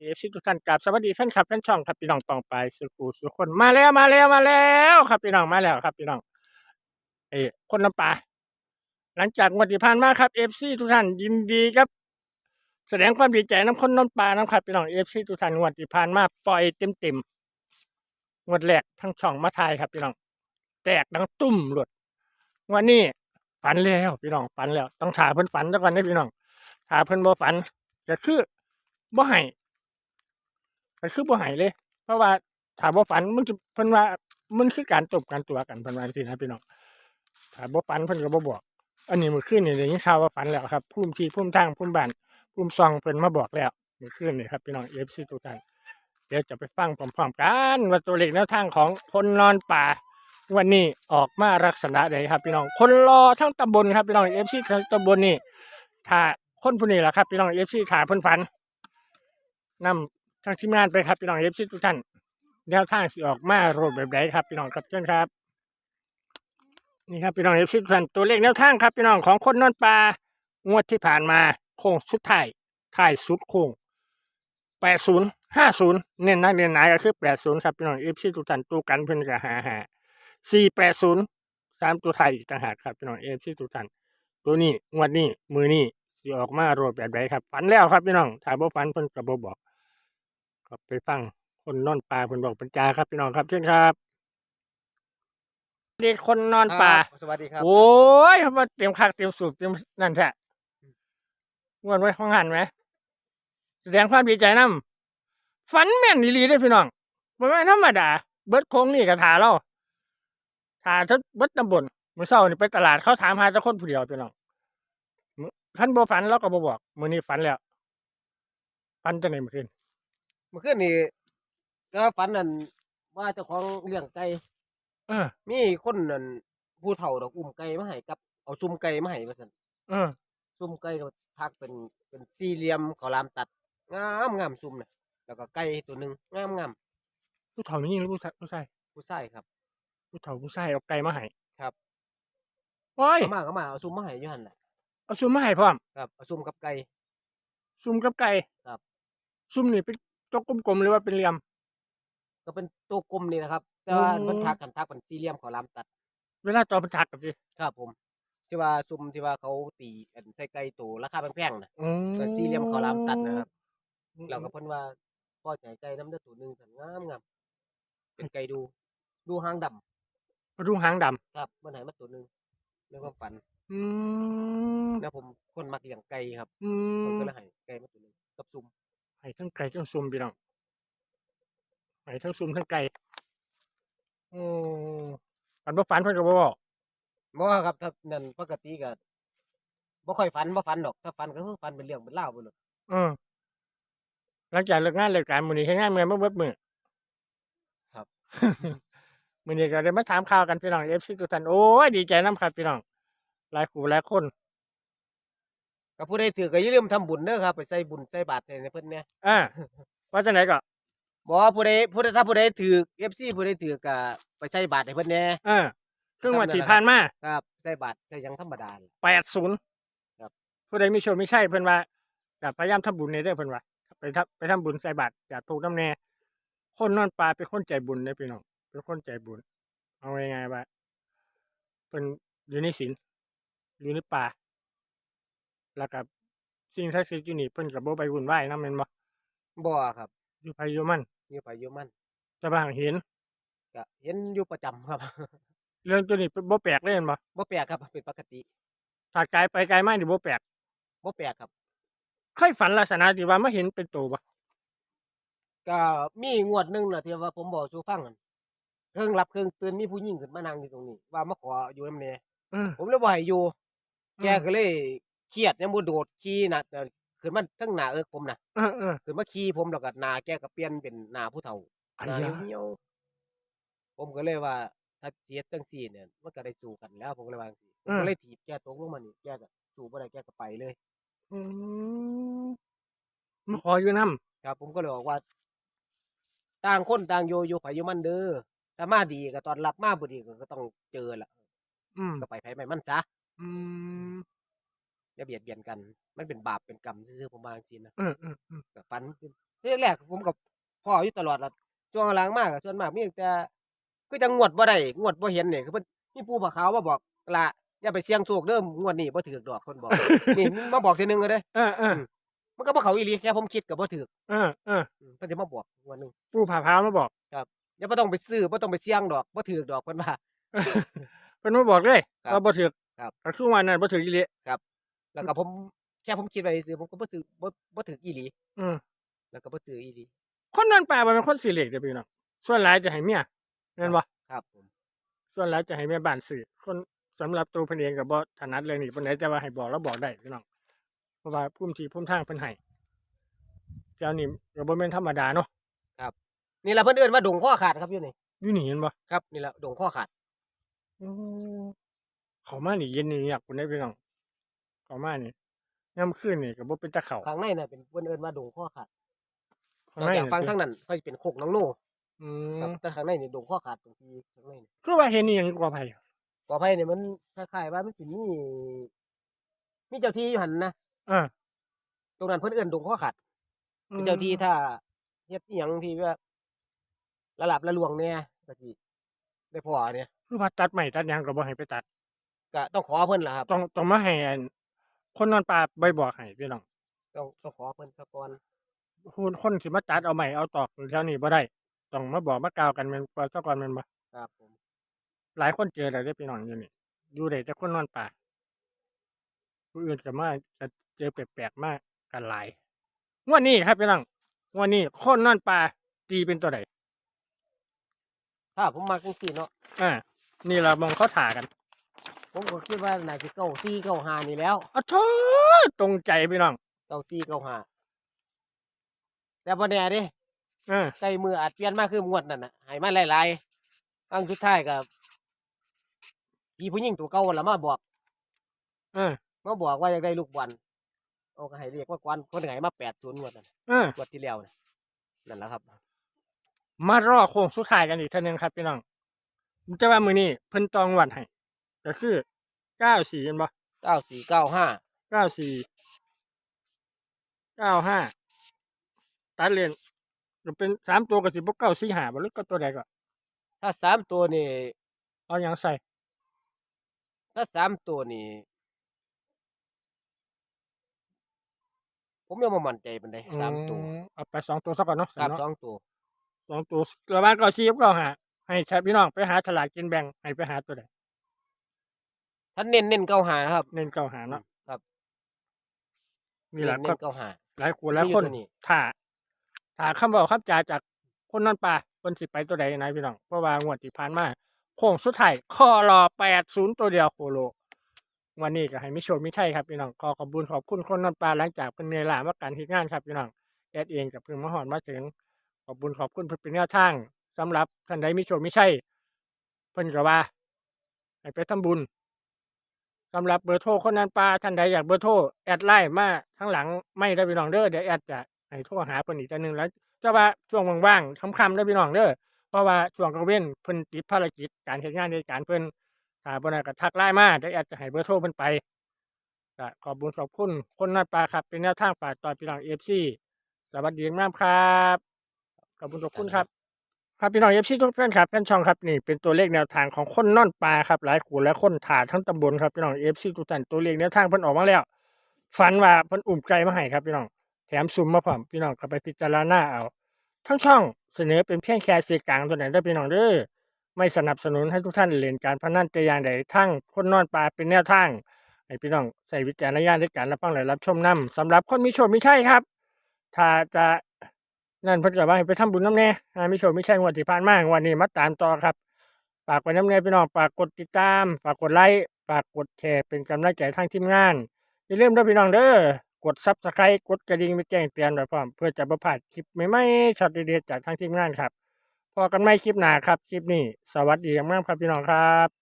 เอฟซีทุกท่านกับสวัสดีแฟนคลับแฟนช่องครับพี่น้องปองไปสุขุสุคนมาแล้วมาแล้วมาแล้วครับพี่น้องมาแล้วครับพี่น้องเอคนน้ำปลาหลังจากงวดที่ผ่านมาครับเอฟซีทุกท่านยินดีครับ แสดงความดีใจน้ำคนน้ำปลาน้ำครับพี่น้องเอฟซีทุกท่านงวดที่ผ่านมาปล่อยเต็มเต็มๆงวดแรกทั้งช่องมาทายครับพี่น้อง แตกดังตุ้มหลุดวันนี้ฝันแล้วพี่น้องฝันแล้ว ต้องถาเพิ่นฝันแล้วกันนะพี่น้องถาเพิ่นบ่ฝันก็คือบ่ให้ ก็คือบ่ให้เลย เพราะว่าถ้าบ่ฝันมันจะเพิ่นว่ามันคือการตบกันตัวกันเพิ่นว่าจังซี่นะพี่น้องถ้าบ่ฝันเพิ่นก็บ่บอก อันนี้มื้อคืนนี่ได้ยินข่าวว่าฝันแล้วครับภูมิที่ภูมิทางภูมิบ้านภูมิซองเพิ่นมาบอกแล้วมื้อคืนนี่ครับพี่น้อง FC ทุกท่านเดี๋ยวจะไปฟังพร้อมๆกันว่าตัวเลขแนวทางของคนนอนป่า วันนี้ออกมาลักษณะใดครับพี่น้อง คนรอทั้งตำบลครับพี่น้อง FC ทั้งตำบลนี่ถ้าคนผู้นี้แหละครับพี่น้อง FC ถ้าเพิ่นฝันนำ ทางทีมงานไปครับพี่น้อง FC ทุกท่านแนวทางสิออกมาโรดแบบใดครับพี่น้องครับเชิญครับ นี่ครับพี่น้องเอฟซีทุกท่านตัวเลขแนวทางครับพี่น้องของคนนอนปลางวดที่ผ่านมาโค้งสุดท้ายท้ายสุดโค้งแปดศูนย์ห้าศูนย์เน้นนักเน้นหนาก็คือแปดศูนย์ครับพี่น้องเอฟซีทุกท่านตัวกันเพิ่นก็หาหาสี่แปดศูนย์สามตัวไทยอีกต่างหากครับพี่น้องเอฟซีทุกท่านตัวนี้งวดนี้มือนี้สิออกมาโรดแบบใดครับฝันแล้วครับพี่น้องถ้าบ่ฝันเพิ่นก็บ่บอก ไปฟังคนนอนปลาเพิ่นบอกเป็นจาครับพี่น้องครับเช่นครับเด็กคนนอนป่าครับสวัสดีครับ โอ้ยมาเตรียมคักเตรียมสูบเตรียมนั่นแท้งวนไว้ของหันไหมแสดงความดีใจนํฝันแม่นดีๆได้อพี่น้องบ่แม่นธรรมดา เบิดโค้งนี่ก็ถาเราถาทั้งเบิดตำบลมื้อเช้านี่ไปตลาดเขาถามหาแต่คนผู้เดียวพี่น้องมื้อคันบ่ฝันเราก็บ่บอกมื้อนี้ฝันแล้วฝันจังได๋เมื่อคืน เมื่อคืนนี้ก็ฝันนั่นว่าเจ้าของเลี้ยงไก่เออ มีคนนั่นผู้เฒ่าดอกอุ้มไก่มาให้กับ เอาซุ่มไก่มาให้ว่าซั่นเออ ซุ่มไก่ก็ทักเป็นเป็นสี่เหลี่ยมขาวหลามตัดงามงามซุ่มน่ะแล้วก็ไก่ตัวหนึงงามงามผู้เฒ่านี่หรือผู้ชายผู้ชายผู้ชายครับ ผู้เฒ่าผู้ชายเอาไก่มาให้ครับ โอ้ย เขามาก็มาเอาซุ่มมาให้อยู่หั่นน่ะเอาซุ่มมาให้พร้อม ครับเอาซุ่มกับไก่ ซุ่มกับไก่ครับ ซุ่มนี่เป็น จกกลมๆหรือว่าเป็นเหลี่ยม ก็เป็นตัวกลมนี่นะครับ แต่ว่าอืมเพิ่นทักกันทักเป็นสี่เหลี่ยมขาวหลามตัด เวลาต่อเป็นถักกับสิครับผม ที่ว่าซุ่มที่ว่าเขาตีอันใส่ไก่ตัวราคาแพงๆน่ะอืมก็สี่เหลี่ยมขาวหลามตัดนะครับเราก็เพิ่นว่าพ่อใจไก่น้ำเด้อตัวหนึงสันงามงามเป็นไก่ดู ดูหางดำกระดุงหางดำครับมันให้มาตัวหนึงในความฝันอืมแล้วผมคนมักเลี้ยงไก่ครับอืผมมก็เลยให้ไก่มาตัวหนึงกับซุ่ม ให้ทั้งไก่ทั้งซุ่มพี่น้องให้ทั้งซุ่มทั้งไก่โอ้ฝันบ่ฝันเพิ่นก็บ่บอกบ่ว่าครับถ้านั่นปกติก็บ่ค่อยฝันบ่ฝันดอก ถ้าฝันก็คือฝันเป็นเรื่องเป็นราวไปเลยเออหลังจากเลิกงานเลิกการมื้อนี้เฮ็ดงานเมื่อยมาเบิดมื้อครับ มื้อนี้ก็ได้มาถามข่าวกันพี่น้อง FC ทุกท่านโอ้ยดีใจนํครับพี่น้องหลายคู่หลายคน ก็ผู้ใดถือก็อย่าลืมทำบุญเด้อครับ ไปใส่บุญใส่บาตรให้เพิ่นเนี่ยอ่าว่าจังไดก็บ่ว่าผู้ใดผู้ใดถ้าผู้ใดถือ FC ผู้ใดถือก็ไปใส่บาตรให้เพิ่นแหน่ เออครึ่งวันที่ผ่านมาครับใส่บาตรใส่หยังธรรมดา แปดศูนย์ครับ ผู้ใดมีโชคมีใช่เพิ่นว่าก็พยายามทำบุญในเด้อเพิ่นว่าไปทำไปทำบุญใส่บาตรอย่าถูกน้ำแน่คนนอนปลาเป็นคนใจบุญเด้อพี่น้องเป็นคนใจบุญ เอาง่ายๆว่าเป็นอยู่ในศีลอยู่ในป่า แล้วก็สิ่งศักดิ์สิทธิ์อยู่นี่เพิ่นก็บ่ไปวุ่นวายนำแม่นบ่บ่ครับอยู่ไผอยู่มันอยู่ไปอยู่มันแต่บางเห็นก็เห็นอยู่ประจำครับ เรื่องตัวนี้บ่แปลกเลยแม่นบ่บ่แปลกครับเป็นปกติถ้าไกลไปไกลมานี่บ่แปลกบ่แปลกครับเคยฝันลักษณะที่ว่ามาเห็นเป็นตัวบ่ก็มีงวดหนึงน่ะที่ว่าผมบอกสู่ฟังนั่นเครื่องรับเครื่องตื่นมีผู้หญิงขึ้นมานั่งอยู่ตรงนี้ ว่ามาขออยู่นำแน่เออผมเลยบ่ให้อยู่อืมแกก็เลย เครียดยังบ่โดดขี่น่ะเอ่อขึ้นมาทั้งหน้าเอิกผมน่ะเออเออขึ้นมาขี่ผมแล้วก็หน้าแกก็เปลี่ยนเป็นหน้าผู้เฒ่าอันหน้าเดียวเหี่ยวๆผมก็เลยว่าถ้าเสียจังซี่เนี่ยมันก็ได้สู้กันแล้ว ผมก็เลยว่าจังซี่ผมก็เลยถีบแกตกลงมานี่แกก็สู้บ่ได้แกก็ไปเลย อืมมาขออยู่นํครับผมก็เลยบอกว่า ต่างคนต่างอยู่อยู่ไผอยู่มันเด้อถ้ามาดีก็ตอนรับมาบ่ดีก็ก็ต้องเจอละอืมก็ไปไผไปมันซะอืม อย่าเบียดเบียนกัน มันเป็นบาปเป็นกรรมซื่อๆผมว่าจังซี่นะเออเออเออก็ฟันขึ้นที่แรกผมกับพ่ออยู่ตลอดล่ะช่วงหลังมากส่วนมากมีแต่คือจังงวดบ่ได้งวดบ่เห็นนี่คือเพิ่นมีปู่ผาขาวมาบอกละอย่าไปเสี่ยงโชคเด้องวดนี้บ่ถูกดอกเพิ่นบอก นี่มาบอกทีนึงเลยเด้เออเออมันก็บ่เข้าอีหลีแค่ผมคิดก็บ่ถูกเออเออเพิ่นจะมาบอกงวดหนึงปู่ผาพร้าวมาบอก อย่าบ่ต้องไปซื้อบ่ต้องไปเสี่ยงดอกบ่ถูกดอกเพิ่นว่า เพิ่นมาบอกเลยครับว่าบ่ถือครับ ก็คือวันนั้นบ่ถืออีหลี แล้วก็ผมแค่ผมคิดไว้ซื่อผมก็บ่ซื้อบ่บ่ถูกอีหลี อืมแล้วก็บ่ซื้ออีหลีคนนั้นป่าบ่เป็นคนสิเหล็กเด้อพี่น้องส่วนหลายจะให้เมียแม่นบ่ครับผมส่วนหลายจะให้แม่บ้านซื้อคนสำหรับตัวเพิ่นเองก็บ่ถนัดเรื่องนี้ปานใดแต่ว่าให้บอกแล้วบอกได้พี่น้องเพราะว่าภูมิที่ภูมิทางเพิ่นให้เจ้านี่ก็บ่แม่นธรรมดาเนาะนี่ล่ะเพิ่นเอิ้นว่าดงข้อขาดครับอยู่นี่อยู่นี่เห็นบ่ครับนี่ล่ะดงข้อขาดโอ้เขามานี่เย็นนี่อยากคุณได้พี่น้อง เขามานี่ย่ำคืนนี่ก็บ่เป็นตะเขาข้างในน่ะเป็นเพิ่นเอิ้นว่าดงข้อขาดข้างในแต่ฟังนี่ทางนั้นค่อยเป็นโคกน้องโน่อืครับมแต่ข้างในนี่ดงข้อขาดตรงที่ข้างในนี่คือว่าเห็นนี่ยังกว่าไผกอไผ่เนี่ยมันคล้ายๆว่ามันสิมีมีเจ้าที่อยู่หันนะอ่าตรงนั้นเพิ่นเอิ้นดงข้อขาดเป็นเจ้าที่ถ้าเฮ็ดอีหยังที่ว่าระลับระลวงเนี่ยก็สิได้พอเนี่ยคือว่าตัดใหม่ตัดหยังก็บ่ให้ไปตัด ก็ต้องขอเพิ่นล่ะครับ ต้องต้องมาให้อัน คนนอนป่าใบบอกให้พี่น้องต้องต้องขอเพิ่นซะก่อนคนคนสิมาตัดเอาใหม่เอาตอกแถวนี้บ่ได้ต้องมาบอกมากล่าวกันแม่นบ่ซะก่อนแม่นบ่ครับผมหลายคนเจอแล้วเด้อพี่น้องอยู่นี่อยู่ได้แต่คนนอนป่าผู้อื่นก็มาจะเจอแปลกๆมากกันหลายงวดนี้ครับพี่น้องงวดนี้คนนอนป่าตีเป็นตัวใดถ้าผมมาจังซี่เนาะอ่านี่เรามองเขาถ่ากัน ผมก็คิดว่าน่าสิเก้าสี่เก้าห้านี่แล้วอ้าวโธ่ตรงใจพี่น้องเก้าสี่เก้าห้าแต่บ่แน่เด้เออใส่มืออาจเปลี่ยนมาคืองวดนั่นน่ะให้มาหลายๆครั้งสุดท้ายก็พี่ผู้หญิงตัวเก่าละมาบอกเออมาบอกว่าอยากได้ลูกบอลเอาก็ให้เรียกว่ากวนคนไหนมาแปดศูนย์งวดนั่นเอองวดที่แล้วน่ะนั่นแหละครับมารอโค้งสุดท้ายกันอีกเท่านึงครับพี่น้องผมจะว่ามือนี้เพิ่นตองวันให้ ก็คือเก้าสี่กันบ่เก้าสี่เก้าห้าเก้าสี่เก้าห้าตัดเลนจะเป็นสามตัวกับสิบเก้าสี่หาบ่หรือก็ตัวใดก็ถ้าสามตัวนี่เอาอย่างใส่ ถ้าสามตัวนี่ผมยังไม่มั่นใจเป็นไดสามตัวอืเอาไปสองตัวสักก่อนเนาะครับเนาะสองตัวสองตัวระหว่างเก้าสี่กับเก้าห้าให้แชร์พี่น้องไปหาฉลากกินแบ่งให้ไปหาตัวใด ถ้าเน้นเน้นเก้าหานะครับ เน้นเก้าหาเนาะครับนี่แหละเน้ก็นเก้าหา หลายคนหลายคนมีอยู่ตัวนี้ ถ้าถ้าคำบอกคำจาจากคนนั่นป่าคนสิไปตัวใดนะพี่น้องเพราะว่างวดที่ผ่านมาโค้งสุดท้ายข้อรอแปดศูนย์ตัวเดียวโคโลวันนี้ก็ให้มิโชคมิใช่ครับพี่น้องขอขอบคุณขอบคุณคนนั่นป่าหลังจากเป็นเนยลาว่าการที่งานครับพี่น้องแอดเองกับเพิ่งมาหอนมาถึง ขอบคุณขอบคุณเพื่อเป็นแนวทางสำหรับท่านใดมิโชคมิใช่เพิ่นก็ว่าให้ไปทำบุญ สำหรับเบอร์โทรคนนั้นป่าท่านใดอยากเบอร์โทรแอดไลน์มาทั้งหลังไม่ได้พี่น้องเด้อเดี๋ยวแอดจะให้โทรหาเพิ่นอีกทีหนึ่งแล้วจะว่าช่วงว่างๆค่ำๆได้พี่น้องเด้อเพราะว่าช่วงกลางเว้นเพิ่นติดภารกิจการเฮ็ดงานในการเพิ่นถ้าบ่ได้ก็ทักไลน์มาเดี๋ยวแอดจะให้เบอร์โทรเพิ่นไปก็ขอบคุณขอบคุณคนนัดปลาครับ เป็นแนวทางฝากต่อพี่น้อง FC สวัสดีงามครับขอบคุณขอบคุณครับ ครับพี่น้อง FC ทุกท่านครับแฟนช่องครับนี่เป็นตัวเลขแนวทางของคนน่อนปลาครับหลายขู่และคนถาทั้งตำบลครับพี่น้อง FC ทุกท่านตัวเลขแนวทางเพิ่นออกมาแล้วฝันว่าเพิ่นอุ่มไก่มาให้ครับพี่น้องแถมซุ่มมาพร้อมพี่น้องก็ไปพิจารณาเอาทั้งช่องเสนอเป็นเพียงแค่เสื่อกลางตัวไหนได้พี่น้องเด้อไม่สนับสนุนให้ทุกท่านเล่นการพนันแต่อย่างใดทั้งคนนอนปลาเป็นแนวทางให้พี่น้องใส่วิจารณญาณในการรับฟังและรับชมนํสำหรับคนมีโชคมีชัยครับ ถ้าจะ นั่นเพิ่นก็ว่าให้ไปทำบุญน้ำแน่หามีโชคมีชัยงวดที่ผ่านมางวันนี้มาตามต่อครับฝากไว้น้ำแน่พี่น้องฝากกดติดตามฝากกดไลค์ฝากกดแชร์เป็นกำลังใจทางทีมงานอย่าลืมด้วยพี่น้องเด้อกดซับสไครต์กดกระดิ่งไปแจ้งเตือนไว้พร้อมเพื่อจะประพลาดคลิปใหม่ๆช็อตเด็ดๆจากทางทีมงานครับพอกันไม่คลิปหนาครับคลิปนี้ สวัสดีมากครับพี่น้องครับ